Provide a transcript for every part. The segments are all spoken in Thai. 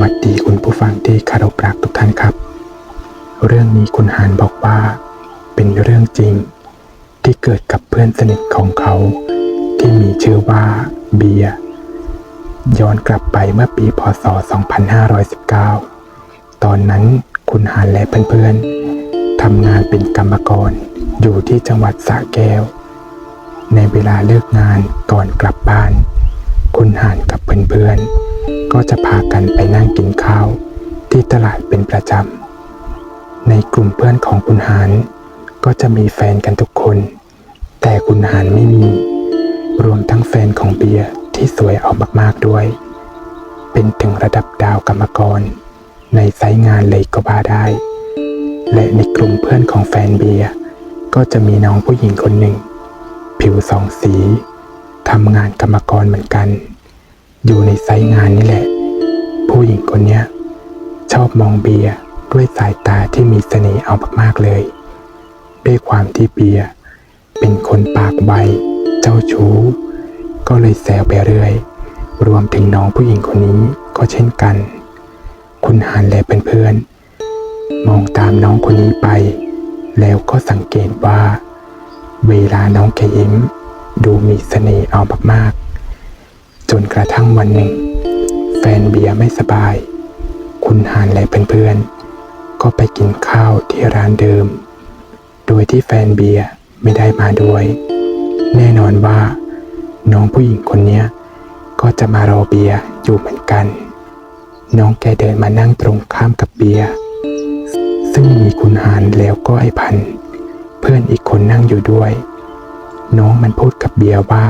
วัสดีคุณผู้ฟังที่คารพรักทุกท่านครับ เรื่องนี้คุณหานบอกว่า เป็นเรื่องจริง ที่เกิดกับเพื่อนสนิทของเขา ที่มีชื่อว่าเบียร์ย้อนกลับไปเมื่อปีพศ 2519 ตอนนั้นคุณหานและเพื่อนๆทำงานเป็นกรรมกรอยู่ที่จังหวัดสระแก้ว ในเวลาเลิกงานก่อนกลับบ้าน คุณหานกับเพื่อนๆ ก็จะพากันไปนั่งกินข้าว ที่ตลาดเป็นประจำ ในกลุ่มเพื่อนของคุณหานก็จะมีแฟนกันทุกคน แต่คุณหานไม่มี รวมทั้งแฟนของเบียร์ที่สวยเอามากๆด้วย เป็นถึงระดับดาวกรรมกร ในไซต์งานเลยก็ว่าได้ และในกลุ่มเพื่อนของแฟนเบียร์ก็จะมีน้องผู้หญิงคนหนึ่ง ผิวสองสีทำงานกรรมกรเหมือนกัน อยู่ในไซต์งานนี่แหละ ผู้หญิงคนเนี้ยชอบมองเบียร์ด้วยสายตาที่มีเสน่ห์เอามากๆเลย ด้วยความที่เบียร์เป็นคนปากไวเจ้าชู้ ก็เลยแซวไปเรื่อย รวมถึงน้องผู้หญิงคนนี้ก็เช่นกัน คุณหานและเพื่อนๆมองตามน้องคนนี้ไป แล้วก็สังเกตว่า เวลาน้องแกยิ้ม ดูมีเสน่ห์เอามากๆ จนกระทั่งวันหนึ่ง แฟนเบียร์ไม่สบาย คุณหานและเพื่อนๆ ก็ไปกินข้าวที่ร้านเดิม โดยที่แฟนเบียร์ไม่ได้มาด้วย แน่นอนว่า น้องผู้หญิงคนนี้ก็จะมารอเบียร์อยู่เหมือนกัน น้องแกเดินมานั่งตรงข้ามกับเบียร์ซึ่งมีคุณหานแล้วก็ไอพัน เพื่อนอีกคนนั่งอยู่ด้วย น้องมันพูดกับเบียร์ว่า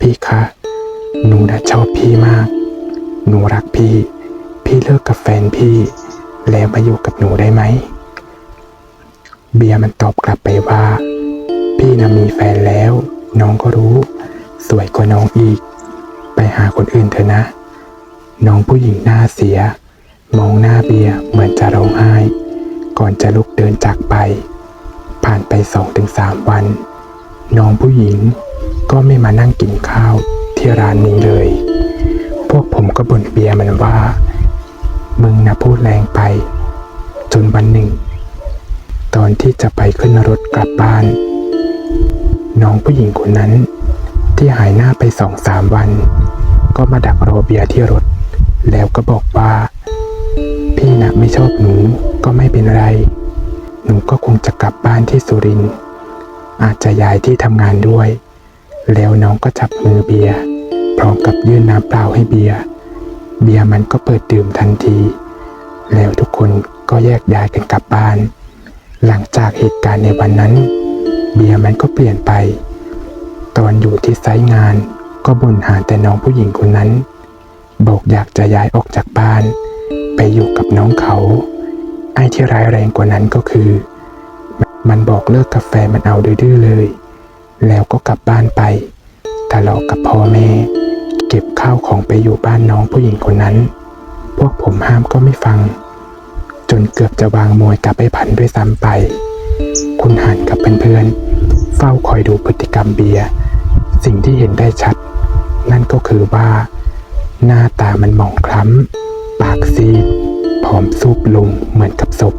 พี่คะ หนูนะชอบพี่มาก หนูรักพี่ พี่เลิกกับแฟนพี่ แล้วมาอยู่กับหนูได้ไหม เบียร์มันตอบกลับไปว่า พี่น่ะมีแฟนแล้ว น้องก็รู้ สวยกว่าน้องอีก ไปหาคนอื่นเถอะนะ น้องผู้หญิงหน้าเสีย มองหน้าเบียร์เหมือนจะร้องไห้ ก่อนจะลุกเดินจากไป ผ่านไปสองถึงสามวัน น้องผู้หญิงก็ไม่มานั่งกินข้าว ที่ร้านนี้เลย พวกผมก็บ่นเบียร์มันว่า มึงนะพูดแรงไป จนวันหนึ่ง ตอนที่จะไปขึ้นรถกลับบ้าน น้องผู้หญิงคนนั้น ที่หายหน้าไปสองสามวัน ก็มาดักรอเบียร์ที่รถ แล้วก็บอกว่า พี่นะไม่ชอบหนูก็ไม่เป็นไร หนูก็คงจะกลับบ้านที่สุรินทร์อาจจะย้ายที่ทำงานด้วย แล้วน้องก็จับมือเบียร์ พร้อมกับยื่นน้ำเปล่าให้เบียร์เบียร์มันก็เปิดดื่มทันที แล้วทุกคนก็แยกย้ายกันกลับบ้าน หลังจากเหตุการณ์ในวันนั้น เบียร์มันก็เปลี่ยนไป ตอนอยู่ที่ไซต์งานก็บ่นหาแต่น้องผู้หญิงคนนั้น บอกอยากจะย้ายออกจากบ้าน ไปอยู่กับน้องเขา ไอ้ที่ร้ายแรงกว่านั้นก็คือ มันบอกเลิกกาแฟมันเอาดื้อเลย แล้วก็กลับบ้านไป ทะเลาะกับพ่อแม่ เก็บข้าวของไปอยู่บ้านน้องผู้หญิงคนนั้น พวกผมห้ามก็ไม่ฟัง จนเกือบจะวางมวยกับไอ้พันด้วยซ้ำไป คุณหันกับเพื่อนๆเฝ้าคอยดูพฤติกรรมเบียร์สิ่งที่เห็นได้ชัด นั่นก็คือว่า หน้าตามันหมองคล้ำ ปากซีดผอมซูบลงเหมือนกับศพ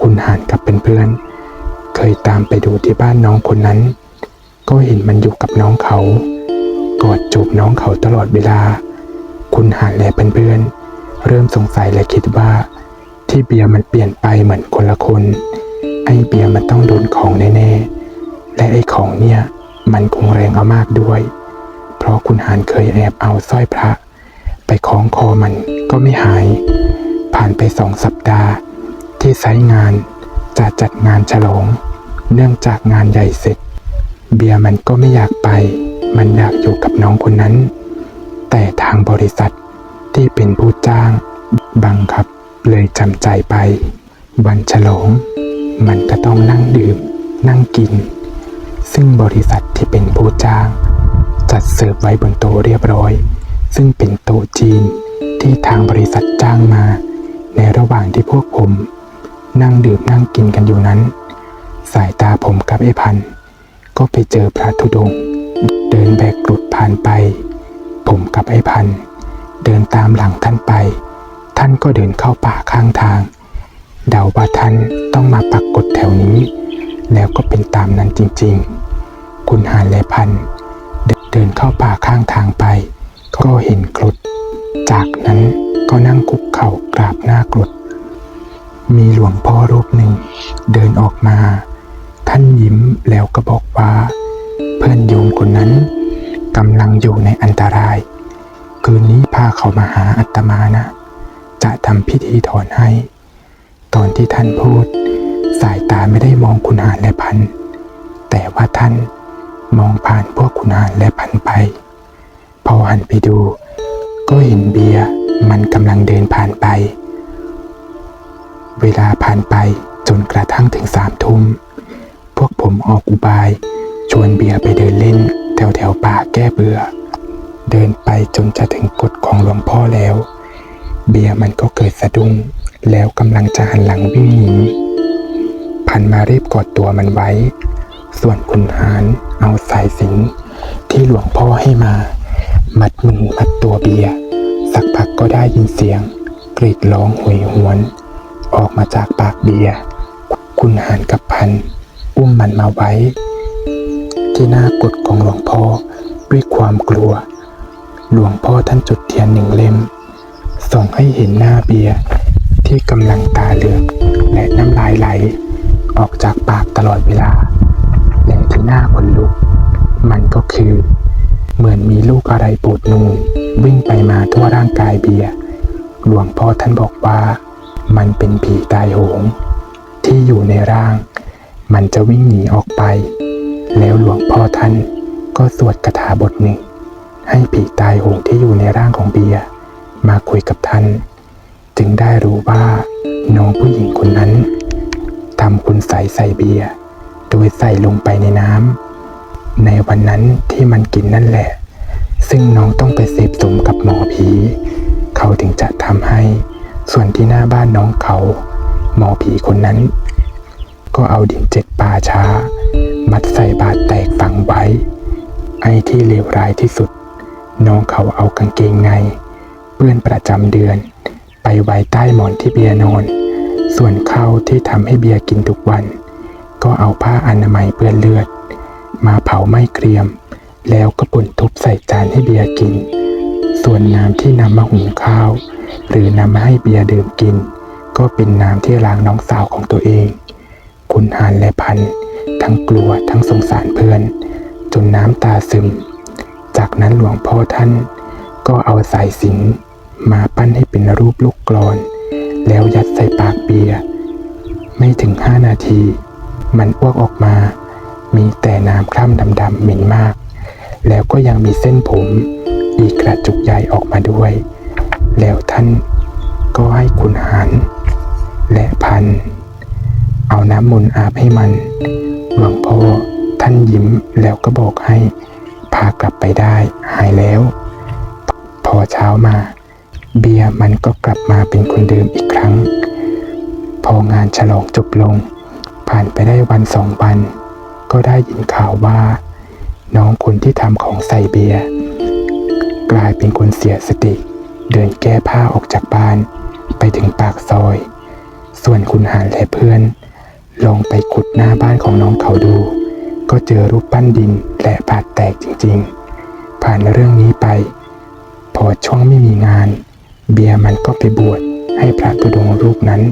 คุณหานกับเพื่อนๆเคยตามไปดูที่บ้านน้องคนนั้น ก็เห็นมันอยู่กับน้องเขา กอดจูบน้องเขาตลอดเวลา คุณหานและเพื่อนๆเริ่มสงสัยและคิดว่า ที่เบียร์มันเปลี่ยนไปเหมือนคนละคน ไอ้เบียร์มันต้องโดนของแน่ๆ และไอ้ของเนี่ยมันคงแรงเอามากด้วย เพราะคุณหานเคยแอบเอาสร้อยพระ ไปคล้องคอมันก็ไม่หาย ผ่านไปสองสัปดาห์ ที่ไซต์งานจะจัดงานฉลอง เนื่องจากงานใหญ่เสร็จ เบียร์มันก็ไม่อยากไป มันอยากอยู่กับน้องคนนั้น แต่ทางบริษัทที่เป็นผู้จ้าง บังคับเลยจำใจไป วันฉลองมันก็ต้องนั่งดื่ม นั่งกิน ซึ่งบริษัทที่เป็นผู้จ้าง จัดเสิร์ฟไว้บนโต๊ะเรียบร้อย ซึ่งเป็นโต๊ะจีนที่ทางบริษัทจ้างมา ในระหว่างที่พวกผม นั่งดื่มนั่งกินกันอยู่นั้น สายตาผมกับไอ้พันธ์ ก็ไปเจอพระธุดงค์เดินแบกกรุดผ่านไป ผมกับไอ้พัน เดินตามหลังท่านไป ท่านก็เดินเข้าป่าข้างทาง เดาว่าท่านต้องมาปักกฏแถวนี้ แล้วก็เป็นตามนั้นจริงๆ คุณหานและพัน เดินเดินเข้าป่าข้างทางไป ก็เห็นกรดจากนั้นก็นั่งคุกเข่ากราบหน้ากรดมีหลวงพ่อรูปหนึ่ง เดินออกมา ท่านยิ้มแล้วก็บอกว่า เพื่อนโยมคนนั้นกำลังอยู่ในอันตราย คืนนี้พาเขามาหาอัตมานะ จะทำพิธีถอนให้ ตอนที่ท่านพูด สายตาไม่ได้มองคุณหารและพัน แต่ว่าท่านมองผ่านพวกคุณหารและพันไป พอหันไปดู ก็เห็นเบียร์มันกำลังเดินผ่านไป เวลาผ่านไปจนกระทั่งถึงสามทุ่ม ผมออกอุบาย ชวนเบียร์ไปเดินเล่น แถวแถวป่าแก้เบื่อ เดินไปจนจะถึงกฎของหลวงพ่อแล้ว เบียร์มันก็เกิดสะดุ้ง แล้วกำลังจะหันหลังวิ่งหนีพันมารีบกอดตัวมันไว้ ส่วนคุณหารเอาสายสินที่หลวงพ่อให้มา มัดมือมัดตัวเบียร์สักพักก็ได้ยินเสียง กรีดร้องหวยหวน ออกมาจากปากเบียร์คุณหารกับพัน อุ้มมันมาไว้ ที่หน้ากดของหลวงพ่อด้วยความกลัว หลวงพ่อท่านจุดเทียนหนึ่งเล่ม ส่องให้เห็นหน้าเบียร์ที่กำลังตาเหลือกและน้ำลายไหล ออกจากปากตลอดเวลา และที่หน้าขนลุก มันก็คือ เหมือนมีลูกอะไรปูดนูนวิ่งไปมาทั่วร่างกายเบียร์หลวงพ่อท่านบอกว่า มันเป็นผีตายโหง ที่อยู่ในร่าง มันจะวิ่งหนีออกไป แล้วหลวงพ่อท่านก็สวดคาถาบทหนึ่ง ให้ผีตายโหงที่อยู่ในร่างของเบียร์มาคุยกับท่าน จึงได้รู้ว่าน้องผู้หญิงคนนั้นทำคุณใสใส่เบียร์โดยใส่ลงไปในน้ำในวันนั้นที่มันกินนั่นแหละ ซึ่งน้องต้องไปเสพสมกับหมอผีเขาถึงจะทำให้ ส่วนที่หน้าบ้านน้องเขา หมอผีคนนั้น ก็เอาดินเจ็ดป่าช้า มัดใส่บาตรแตกฝังไว้ ไอ้ที่เลวร้ายที่สุด น้องเขาเอากางเกงใน เปื้อนประจำเดือน ไปไว้ใต้หมอนที่เบียนอน ส่วนข้าวที่ทำให้เบียกินทุกวัน ก็เอาผ้าอนามัยเปื้อนเลือด มาเผาไหม้เกรียม แล้วก็ปุ่นทุบใส่จานให้เบียกิน ส่วนน้ำที่นำมาหุงข้าว หรือนำมาให้เบียดื่มกิน ก็เป็นน้ำที่ล้างน้องสาวของตัวเอง คุณหานและพัน ทั้งกลัวทั้งสงสารเพื่อน จนน้ำตาซึม จากนั้นหลวงพ่อท่าน ก็เอาสายสิญจนมาปั้นให้เป็นรูปลูกกลอน แล้วยัดใส่ปากเบียร์ไม่ถึงห้านาที มันอ้วกออกมา มีแต่น้ำคร่ำดำๆเหม็นมาก แล้วก็ยังมีเส้นผมอีกกระจุกใหญ่ออกมาด้วย แล้วท่านก็ให้คุณหารและพัน น้ำมนต์อาบให้มัน หลวงพ่อท่านยิ้มแล้วก็บอกให้ พากลับไปได้หายแล้ว พอเช้ามา เบียร์มันก็กลับมาเป็นคนเดิมอีกครั้ง พองานฉลองจบลง ผ่านไปได้วันสองวัน ก็ได้ยินข่าวว่า น้องคนที่ทำของใส่เบียร์กลายเป็นคนเสียสติ เดินแก้ผ้าออกจากบ้าน ไปถึงปากซอย ส่วนคุณหารและเพื่อน ลองไปขุดหน้าบ้านของน้องเขาดู ก็เจอรูปปั้นดินและบาดแตกจริงๆ ผ่านเรื่องนี้ไป พอช่วงไม่มีงาน เบียร์มันก็ไปบวชให้พระตุดงรูปนั้น